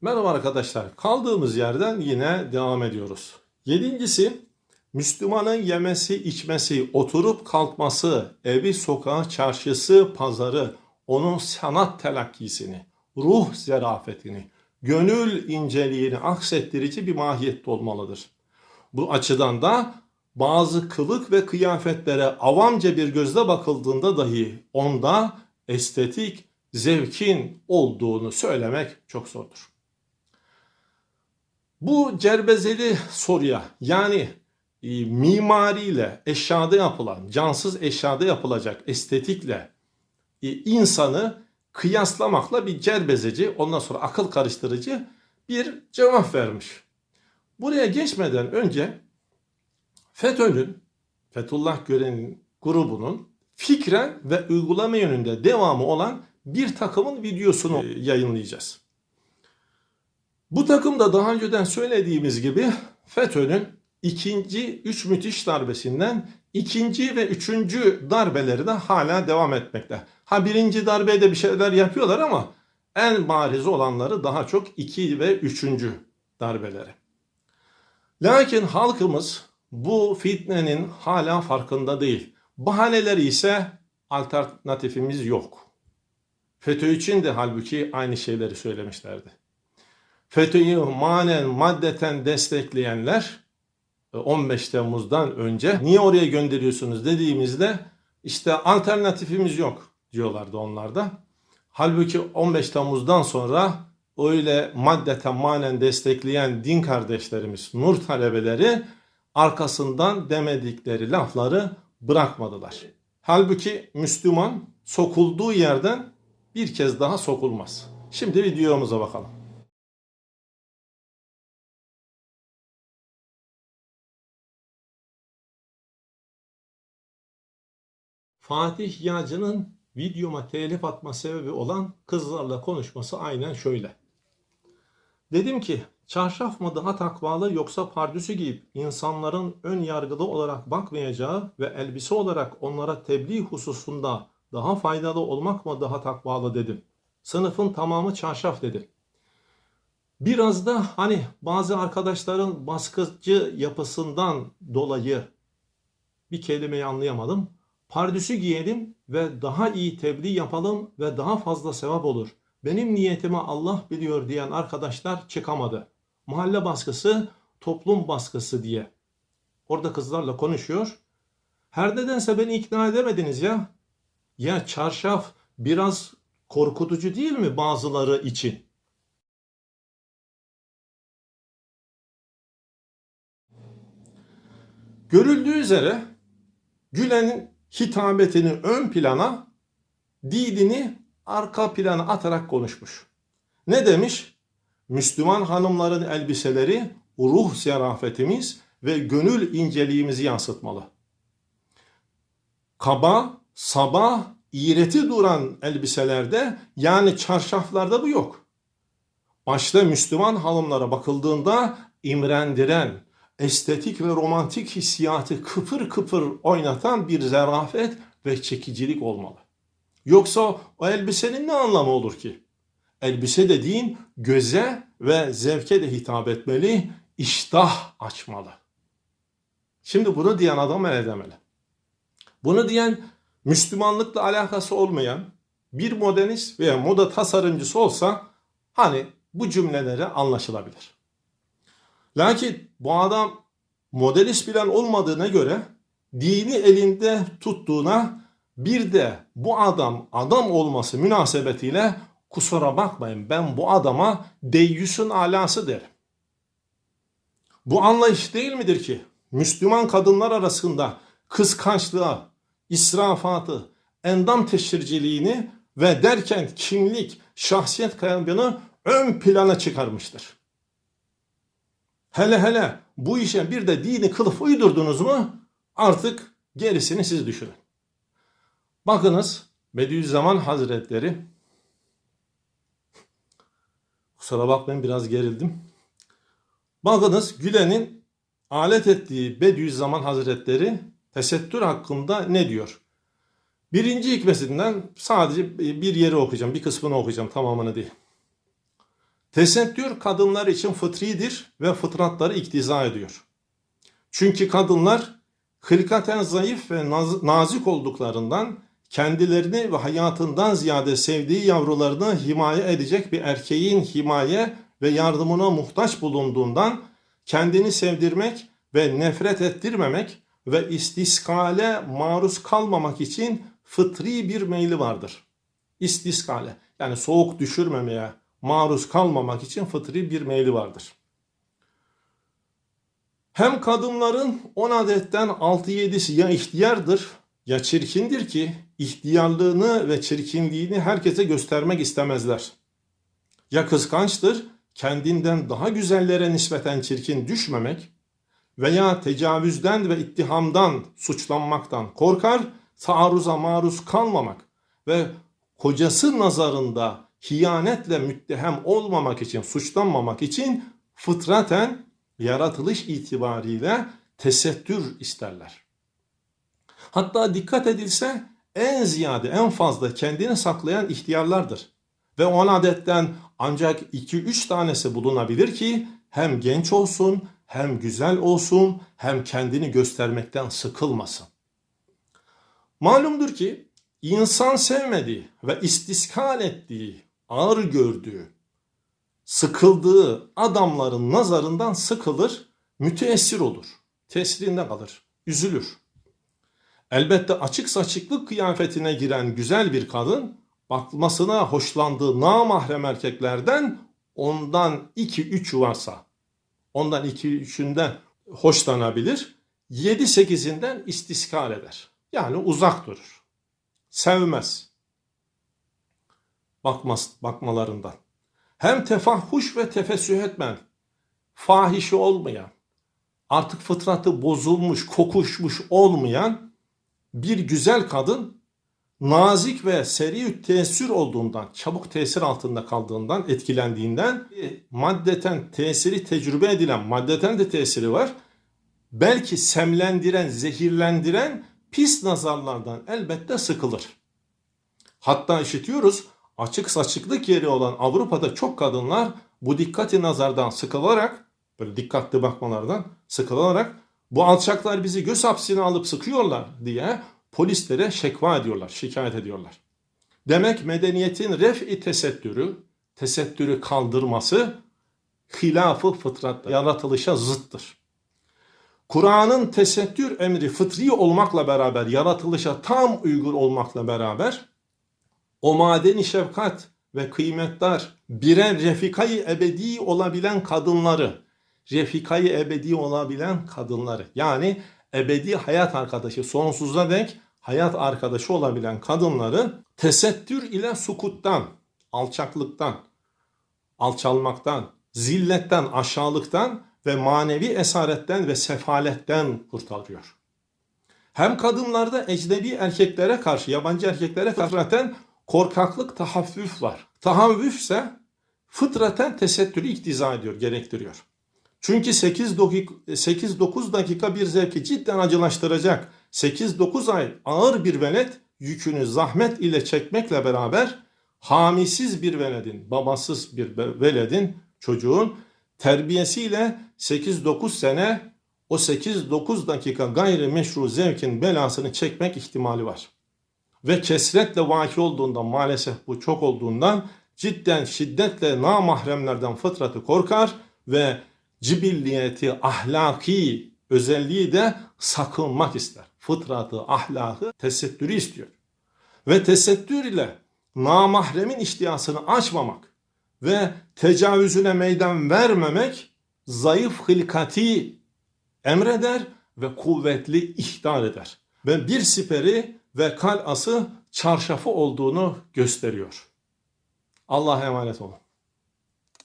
Merhaba arkadaşlar. Kaldığımız yerden yine devam ediyoruz. Yedincisi Müslümanın yemesi, içmesi, oturup kalkması, evi, sokağı, çarşısı, pazarı, onun sanat telakkisini, ruh zerafetini, gönül inceliğini aksettirici bir mahiyette olmalıdır. Bu açıdan da bazı kılık ve kıyafetlere avamca bir gözle bakıldığında dahi onda estetik zevkin olduğunu söylemek çok zordur. Bu cerbezeli soruya yani e, mimariyle, eşyada yapılan, cansız eşyada yapılacak estetikle e, insanı kıyaslamakla bir cerbezeci, ondan sonra akıl karıştırıcı bir cevap vermiş. Buraya geçmeden önce FETÖ'nün, Fethullah Gülen'in grubunun fikren ve uygulama yönünde devamı olan bir takımın videosunu e, yayınlayacağız. Bu takım da daha önceden söylediğimiz gibi FETÖ'nün ikinci üç müthiş darbesinden ikinci ve üçüncü darbeleri de hala devam etmekte. Ha birinci darbede bir şeyler yapıyorlar ama en bariz olanları daha çok iki ve üçüncü darbeleri. Lakin halkımız bu fitnenin hala farkında değil. Bahaneleri ise alternatifimiz yok. FETÖ için de halbuki aynı şeyleri söylemişlerdi. FETÖ'yü manen maddeten destekleyenler 15 Temmuz'dan önce niye oraya gönderiyorsunuz dediğimizde işte alternatifimiz yok diyorlardı onlar da. Halbuki 15 Temmuz'dan sonra öyle maddeten manen destekleyen din kardeşlerimiz, nur talebeleri arkasından demedikleri lafları bırakmadılar. Halbuki Müslüman sokulduğu yerden bir kez daha sokulmaz. Şimdi videomuza bakalım. Fatih Yağcı'nın videoma telif atma sebebi olan kızlarla konuşması aynen şöyle. Dedim ki çarşaf mı daha takvalı yoksa pardüsü giyip insanların ön yargılı olarak bakmayacağı ve elbise olarak onlara tebliğ hususunda daha faydalı olmak mı daha takvalı dedim. Sınıfın tamamı çarşaf dedi. Biraz da hani bazı arkadaşların baskıcı yapısından dolayı bir kelimeyi anlayamadım. Pardüsü giyelim ve daha iyi tebliğ yapalım ve daha fazla sevap olur. Benim niyetimi Allah biliyor diyen arkadaşlar çıkamadı. Mahalle baskısı, toplum baskısı diye. Orada kızlarla konuşuyor. Her nedense beni ikna edemediniz ya. Ya çarşaf biraz korkutucu değil mi bazıları için? Görüldüğü üzere Gülen'in hitabetini ön plana, dinini arka plana atarak konuşmuş. Ne demiş? Müslüman hanımların elbiseleri ruh zerafetimiz ve gönül inceliğimizi yansıtmalı. Kaba, sabah, iğreti duran elbiselerde yani çarşaflarda bu yok. Başta Müslüman hanımlara bakıldığında imrendiren, estetik ve romantik hissiyatı kıpır kıpır oynatan bir zerafet ve çekicilik olmalı. Yoksa o elbisenin ne anlamı olur ki? Elbise dediğin göze ve zevke de hitap etmeli, iştah açmalı. Şimdi bunu diyen adam ne demeli? Bunu diyen Müslümanlıkla alakası olmayan bir modernist veya moda tasarımcısı olsa hani bu cümleleri anlaşılabilir. Lakin bu adam modelist bilen olmadığına göre dini elinde tuttuğuna bir de bu adam adam olması münasebetiyle kusura bakmayın ben bu adama deyyüsün alası derim. Bu anlayış değil midir ki Müslüman kadınlar arasında kıskançlığa, israfatı, endam teşhirciliğini ve derken kimlik, şahsiyet kaybını ön plana çıkarmıştır. Hele hele bu işe bir de dini kılıf uydurdunuz mu artık gerisini siz düşünün. Bakınız Bediüzzaman Hazretleri kusura bakmayın biraz gerildim. Bakınız Gülen'in alet ettiği Bediüzzaman Hazretleri tesettür hakkında ne diyor? Birinci hikmetinden sadece bir yeri okuyacağım, bir kısmını okuyacağım, tamamını değil. Tesettür kadınlar için fıtridir ve fıtratları iktiza ediyor. Çünkü kadınlar hılkaten zayıf ve naz- nazik olduklarından kendilerini ve hayatından ziyade sevdiği yavrularını himaye edecek bir erkeğin himaye ve yardımına muhtaç bulunduğundan kendini sevdirmek ve nefret ettirmemek ve istiskale maruz kalmamak için fıtri bir meyli vardır. İstiskale yani soğuk düşürmemeye maruz kalmamak için fıtri bir meyli vardır. Hem kadınların 10 adetten 6-7'si ya ihtiyardır ya çirkindir ki ihtiyarlığını ve çirkinliğini herkese göstermek istemezler. Ya kıskançtır, kendinden daha güzellere nispeten çirkin düşmemek veya tecavüzden ve ittihamdan, suçlanmaktan korkar, taarruza maruz kalmamak ve kocası nazarında hiyanetle müttehem olmamak için, suçlanmamak için fıtraten yaratılış itibariyle tesettür isterler. Hatta dikkat edilse en ziyade, en fazla kendini saklayan ihtiyarlardır. Ve on adetten ancak 2-3 tanesi bulunabilir ki hem genç olsun, hem güzel olsun, hem kendini göstermekten sıkılmasın. Malumdur ki insan sevmediği ve istiskal ettiği, ağır gördüğü, sıkıldığı adamların nazarından sıkılır, müteessir olur. Tesirinde kalır, üzülür. Elbette açık saçıklık kıyafetine giren güzel bir kadın bakmasına hoşlandığı namahrem erkeklerden ondan iki üç varsa ondan iki üçünden hoşlanabilir. Yedi sekizinden istiskal eder. Yani uzak durur. Sevmez. Bakmaz, bakmalarından. Hem tefahhuş ve tefessüh etmen, fahişi olmayan, artık fıtratı bozulmuş, kokuşmuş olmayan bir güzel kadın nazik ve seri tesir olduğundan, çabuk tesir altında kaldığından, etkilendiğinden maddeten tesiri tecrübe edilen, maddeten de tesiri var. Belki semlendiren, zehirlendiren pis nazarlardan elbette sıkılır. Hatta işitiyoruz açık saçıklık yeri olan Avrupa'da çok kadınlar bu dikkati nazardan sıkılarak, böyle dikkatli bakmalardan sıkılarak bu alçaklar bizi göz hapsine alıp sıkıyorlar diye polislere şekva ediyorlar, şikayet ediyorlar. Demek medeniyetin ref'i tesettürü, tesettürü kaldırması hilafı fıtrat, yaratılışa zıttır. Kur'an'ın tesettür emri fıtri olmakla beraber, yaratılışa tam uygun olmakla beraber o madeni şefkat ve kıymetler birer refikayı ebedi olabilen kadınları, refikayı ebedi olabilen kadınları yani ebedi hayat arkadaşı sonsuza dek hayat arkadaşı olabilen kadınları tesettür ile sukuttan, alçaklıktan, alçalmaktan, zilletten, aşağılıktan ve manevi esaretten ve sefaletten kurtarıyor. Hem kadınlarda ecnebi erkeklere karşı, yabancı erkeklere fıtraten korkaklık, tahaffüf var. Tahaffüf ise fıtraten tesettürü iktiza ediyor, gerektiriyor. Çünkü 8-9 dakika bir zevki cidden acılaştıracak 8-9 ay ağır bir velet yükünü zahmet ile çekmekle beraber hamisiz bir veledin, babasız bir veledin, çocuğun terbiyesiyle 8-9 sene o 8-9 dakika gayri meşru zevkin belasını çekmek ihtimali var. Ve kesretle vaki olduğundan maalesef bu çok olduğundan cidden şiddetle namahremlerden fıtratı korkar ve cibilliyeti, ahlaki özelliği de sakınmak ister. Fıtratı, ahlakı, tesettürü istiyor. Ve tesettür ile namahremin iştihasını açmamak ve tecavüzüne meydan vermemek zayıf hılkati emreder ve kuvvetli ihtar eder. Ve bir siperi ve kalası çarşafı olduğunu gösteriyor. Allah'a emanet olun.